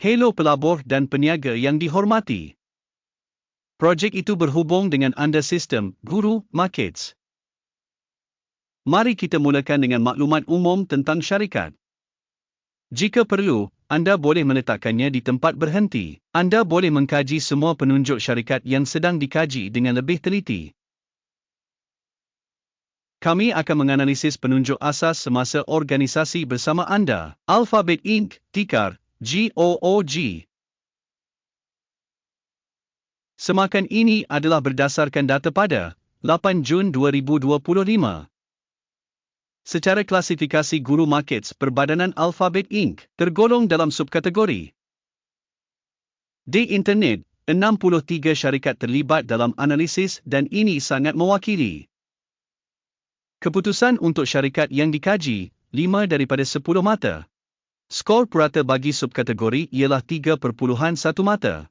Hello pelabur dan peniaga yang dihormati. Projek itu berhubung dengan anda sistem Guru Markets. Mari kita mulakan dengan maklumat umum tentang syarikat. Jika perlu, anda boleh meletakkannya di tempat berhenti. Anda boleh mengkaji semua penunjuk syarikat yang sedang dikaji dengan lebih teliti. Kami akan menganalisis penunjuk asas semasa organisasi bersama anda. Alphabet Inc. Tikar GOOG. Semakan ini adalah berdasarkan data pada 8 Jun 2025. Secara klasifikasi guru markets Perbadanan Alphabet Inc. tergolong dalam subkategori. Di internet, 63 syarikat terlibat dalam analisis dan ini sangat mewakili. Keputusan untuk syarikat yang dikaji, 5 daripada 10 mata. Skor purata bagi subkategori ialah 3.1 mata.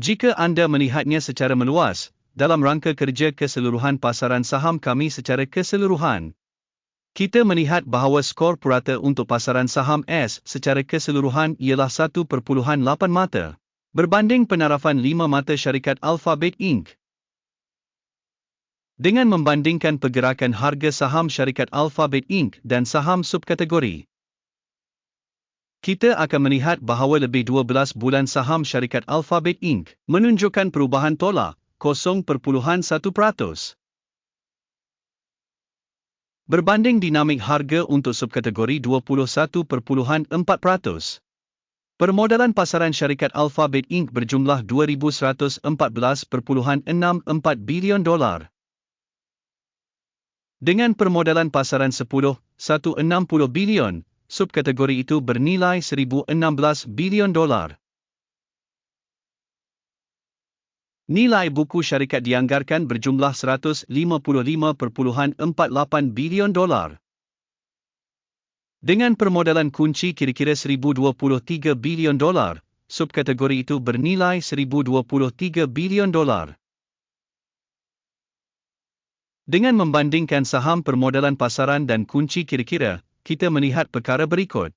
Jika anda melihatnya secara meluas, dalam rangka kerja keseluruhan pasaran saham kami secara keseluruhan, kita melihat bahawa skor purata untuk pasaran saham S secara keseluruhan ialah 1.8 mata, berbanding penarafan 5 mata syarikat Alphabet Inc. Dengan membandingkan pergerakan harga saham syarikat Alphabet Inc. dan saham subkategori, kita akan melihat bahawa lebih 12 bulan saham syarikat Alphabet Inc. menunjukkan perubahan tolak 0.1%. Berbanding dinamik harga untuk subkategori 21.4%. Permodalan pasaran syarikat Alphabet Inc. berjumlah 2,114.64 bilion dolar. Dengan permodalan pasaran 10.160 bilion, subkategori itu bernilai 1016 bilion dolar. Nilai buku syarikat dianggarkan berjumlah 155.48 bilion dolar. Dengan permodalan kunci kira-kira 1023 bilion dolar, subkategori itu bernilai 1023 bilion dolar. Dengan membandingkan saham permodalan pasaran dan kunci kira-kira, kita melihat perkara berikut.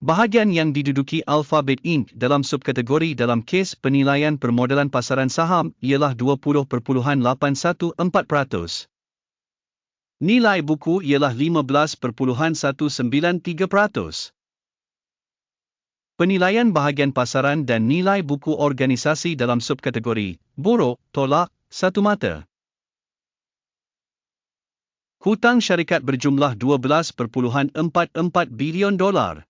Bahagian yang diduduki Alphabet Inc. dalam subkategori dalam kes penilaian permodalan pasaran saham ialah 20.814%. Nilai buku ialah 15.193%. Penilaian bahagian pasaran dan nilai buku organisasi dalam subkategori, buruk, tolak, satu mata. Hutang syarikat berjumlah 12.44 bilion dolar.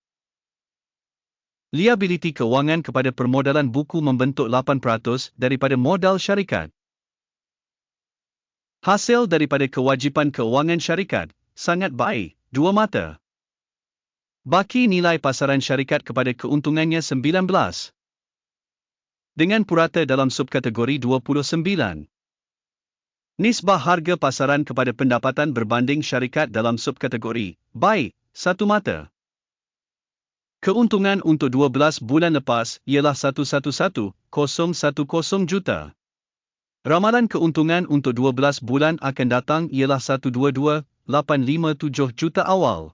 Liability kewangan kepada permodalan buku membentuk 8% daripada modal syarikat. Hasil daripada kewajipan kewangan syarikat sangat baik, dua mata. Baki nilai pasaran syarikat kepada keuntungannya 19. Dengan purata dalam subkategori 29. Nisbah harga pasaran kepada pendapatan berbanding syarikat dalam subkategori baik, satu mata. Keuntungan untuk 12 bulan lepas ialah 111,010 juta. Ramalan keuntungan untuk 12 bulan akan datang ialah 122,857 juta awal.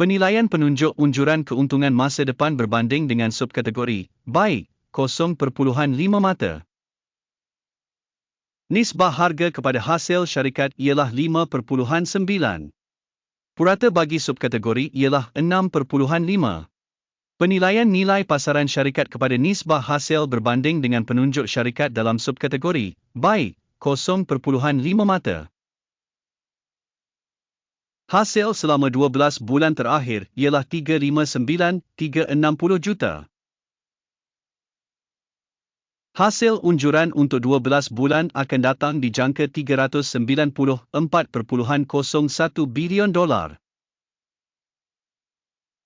Penilaian penunjuk unjuran keuntungan masa depan berbanding dengan subkategori baik 0.5 mata. Nisbah harga kepada hasil syarikat ialah 5.9. Purata bagi subkategori ialah 6.5. Penilaian nilai pasaran syarikat kepada nisbah hasil berbanding dengan penunjuk syarikat dalam subkategori, baik, 0.5 mata. Hasil selama 12 bulan terakhir ialah 359,360 juta. Hasil unjuran untuk 12 bulan akan datang di jangka 394.01 bilion dolar.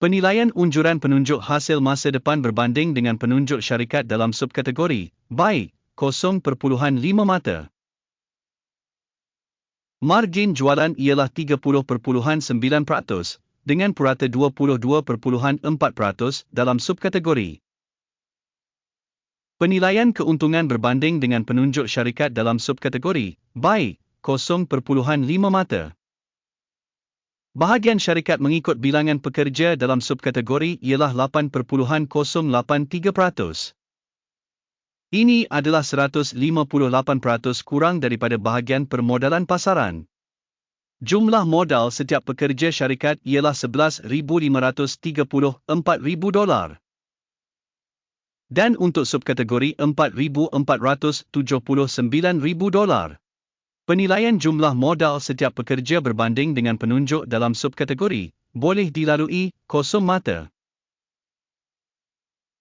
Penilaian unjuran penunjuk hasil masa depan berbanding dengan penunjuk syarikat dalam subkategori, baik, 0.5 mata. Margin jualan ialah 30.9% dengan purata 22.4% dalam subkategori. Penilaian keuntungan berbanding dengan penunjuk syarikat dalam subkategori, baik, 0.5 mata. Bahagian syarikat mengikut bilangan pekerja dalam subkategori ialah 8.083%. Ini adalah 158% kurang daripada bahagian permodalan pasaran. Jumlah modal setiap pekerja syarikat ialah 11,534,000 dolar. Dan untuk subkategori 4,479,000 dolar. Penilaian jumlah modal setiap pekerja berbanding dengan penunjuk dalam subkategori boleh dilalui kosong mata.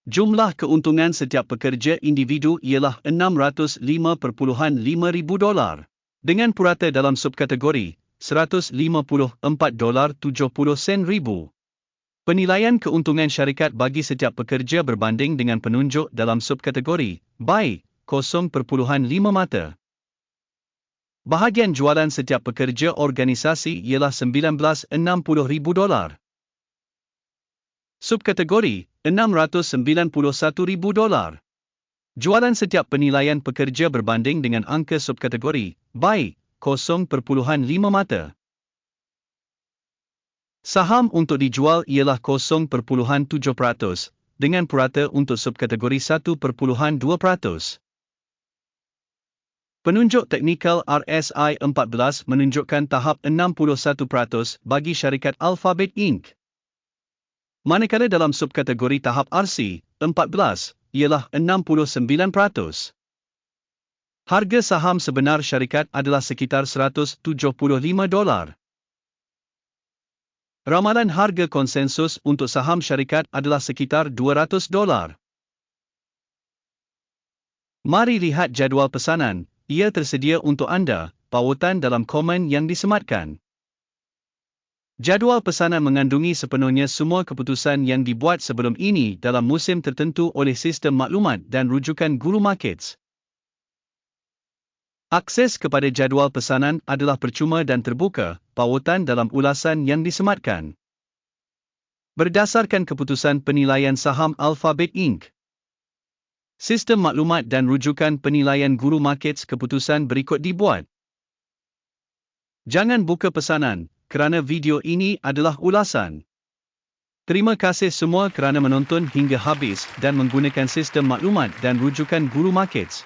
Jumlah keuntungan setiap pekerja individu ialah 605.5 ribu dolar. Dengan purata dalam subkategori 154 dolar 70 sen ribu. Penilaian keuntungan syarikat bagi setiap pekerja berbanding dengan penunjuk dalam subkategori baik 0.5 mata. Bahagian jualan setiap pekerja organisasi ialah 1960,000 dolar. Subkategori 691,000 dolar. Jualan setiap penilaian pekerja berbanding dengan angka subkategori baik 0.5 mata. Saham untuk dijual ialah 0.7% dengan purata untuk subkategori 1.2%. Penunjuk teknikal RSI 14 menunjukkan tahap 61% bagi syarikat Alphabet Inc. Manakala dalam subkategori tahap RC 14 ialah 69%. Harga saham sebenar syarikat adalah sekitar 175 dolar. Ramalan harga konsensus untuk saham syarikat adalah sekitar 200 dolar. Mari lihat jadual pesanan ia tersedia untuk anda, pautan dalam komen yang disematkan. Jadual pesanan mengandungi sepenuhnya semua keputusan yang dibuat sebelum ini dalam musim tertentu oleh sistem maklumat dan rujukan Guru Markets. Akses kepada jadual pesanan adalah percuma dan terbuka, pautan dalam ulasan yang disematkan. Berdasarkan keputusan penilaian saham Alphabet Inc. Sistem maklumat dan rujukan penilaian guru markets keputusan berikut dibuat. Jangan buka pesanan kerana video ini adalah ulasan. Terima kasih semua kerana menonton hingga habis dan menggunakan sistem maklumat dan rujukan guru markets.